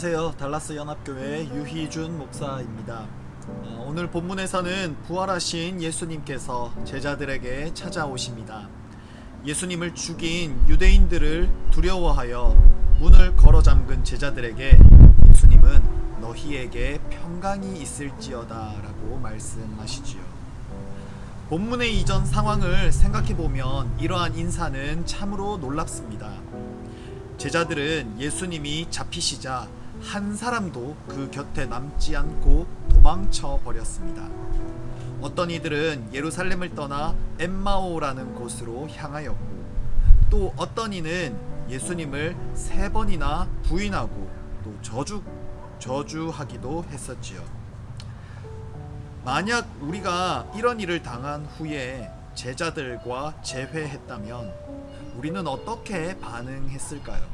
안녕하세요. 달라스 연합교회 유희준 목사입니다. 어, 오늘 본문에서는 부활하신 예수님께서 제자들에게 찾아오십니다. 예수님을 죽인 유대인들을 두려워하여 문을 걸어 잠근 제자들에게 예수님은 너희에게 평강이 있을지어다라고 말씀하시지요. 본문의 이전 상황을 생각해 보면 이러한 인사는 참으로 놀랍습니다. 제자들은 예수님이 잡히시자 한 사람도 그 곁에 남지 않고 도망쳐 버렸습니다. 어떤 이들은 예루살렘을 떠나 엠마오라는 곳으로 향하였고 또 어떤 이는 예수님을 세 번이나 부인하고 또 저주 저주하기도 했었지요. 만약 우리가 이런 일을 당한 후에 제자들과 재회했다면 우리는 어떻게 반응했을까요?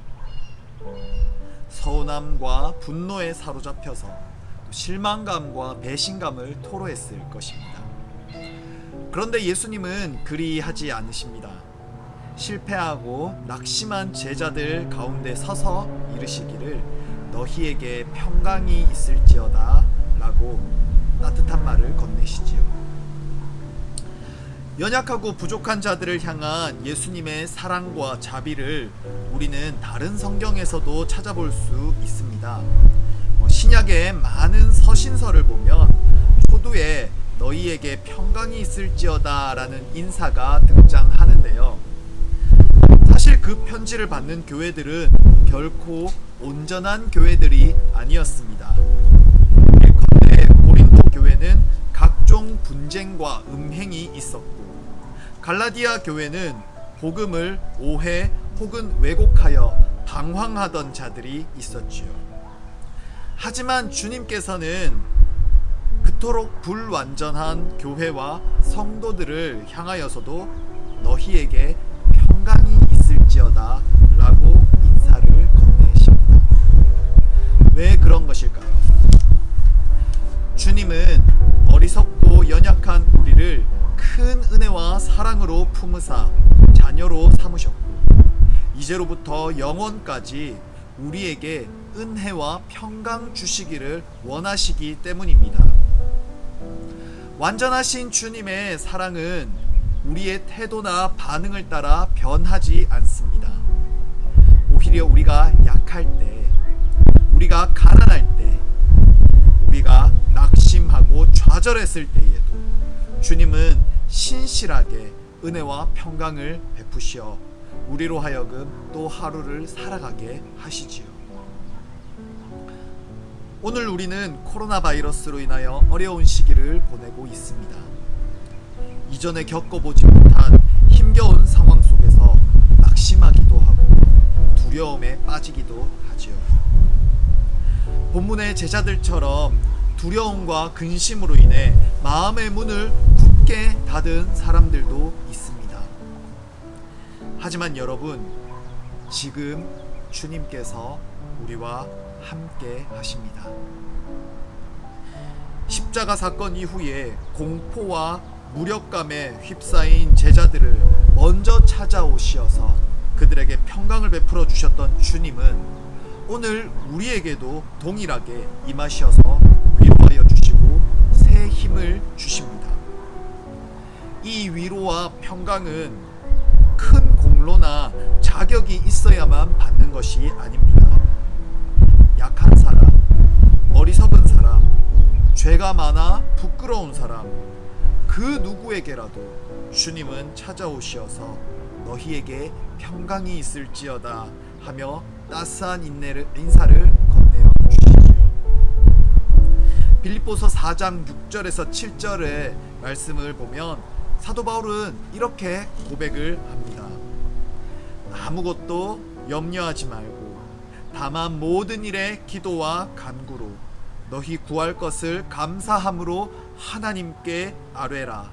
서운함과 분노에 사로잡혀서 실망감과 배신감을 토로했을 것입니다. 그런데 예수님은 그리 하지 않으십니다. 실패하고 낙심한 제자들 가운데 서서 이르시기를 너희에게 평강이 있을지어다 라고 따뜻한 말을 건네시지요. 연약하고 부족한 자들을 향한 예수님의 사랑과 자비를 우리는 다른 성경에서도 찾아볼 수 있습니다. 어, 신약의 많은 서신서를 보면 초두에 너희에게 평강이 있을지어다 라는 인사가 등장하는데요. 사실 그 편지를 받는 교회들은 결코 온전한 교회들이 아니었습니다. 일컨대 고린도 교회는 각종 분쟁과 음행이 있었고 갈라디아 교회는 복음을 오해 혹은 왜곡하여 방황하던 자들이 있었지요. 하지만 주님께서는 그토록 불완전한 교회와 성도들을 향하여서도 너희에게 평강이 있을지어다 라고 인사를 건네십니다. 왜 그런 것일까요? 사랑으로 품으사 자녀로 삼으셨고 이제로부터 영원까지 우리에게 은혜와 평강 주시기를 원하시기 때문입니다. 완전하신 주님의 사랑은 우리의 태도나 반응을 따라 변하지 않습니다. 오히려 우리가 약할 때, 우리가 가난할 때, 우리가 낙심하고 좌절했을 때에도 주님은 신실하게 은혜와 평강을 베푸시어 우리로 하여금 또 하루를 살아가게 하시지요. 오늘 우리는 코로나 바이러스로 인하여 어려운 시기를 보내고 있습니다. 이전에 겪어보지 못한 힘겨운 상황 속에서 낙심하기도 하고 두려움에 빠지기도 하지요. 본문의 제자들처럼 두려움과 근심으로 인해 마음의 문을 굳게 닫은 사람들도 있습니다. 하지만 여러분, 지금 주님께서 우리와 함께 하십니다. 십자가 사건 이후에 공포와 무력감에 휩싸인 제자들을 먼저 찾아오시어서 그들에게 평강을 베풀어 주셨던 주님은 오늘 우리에게도 동일하게 임하셔서 평강은 큰 공로나 자격이 있어야만 받는 것이 아닙니다. 약한 사람, 어리석은 사람, 죄가 많아 부끄러운 사람, 그 누구에게라도 주님은 찾아오시어서 너희에게 평강이 있을지어다 하며 따스한 인내를, 인사를 건네어 주시지요. 빌립보서 4장 6절에서 7절의 말씀을 보면 사도 바울은 이렇게 고백을 합니다. 아무것도 염려하지 말고 다만 모든 일에 기도와 간구로 너희 구할 것을 감사함으로 하나님께 아뢰라.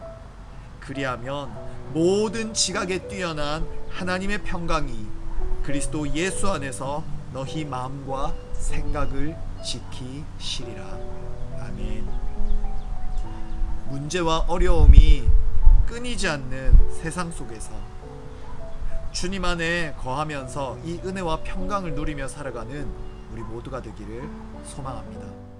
그리하면 모든 지각에 뛰어난 하나님의 평강이 그리스도 예수 안에서 너희 마음과 생각을 지키시리라. 아멘. 문제와 어려움이 끊이지 않는 세상 속에서 주님 안에 거하면서 이 은혜와 평강을 누리며 살아가는 우리 모두가 되기를 소망합니다.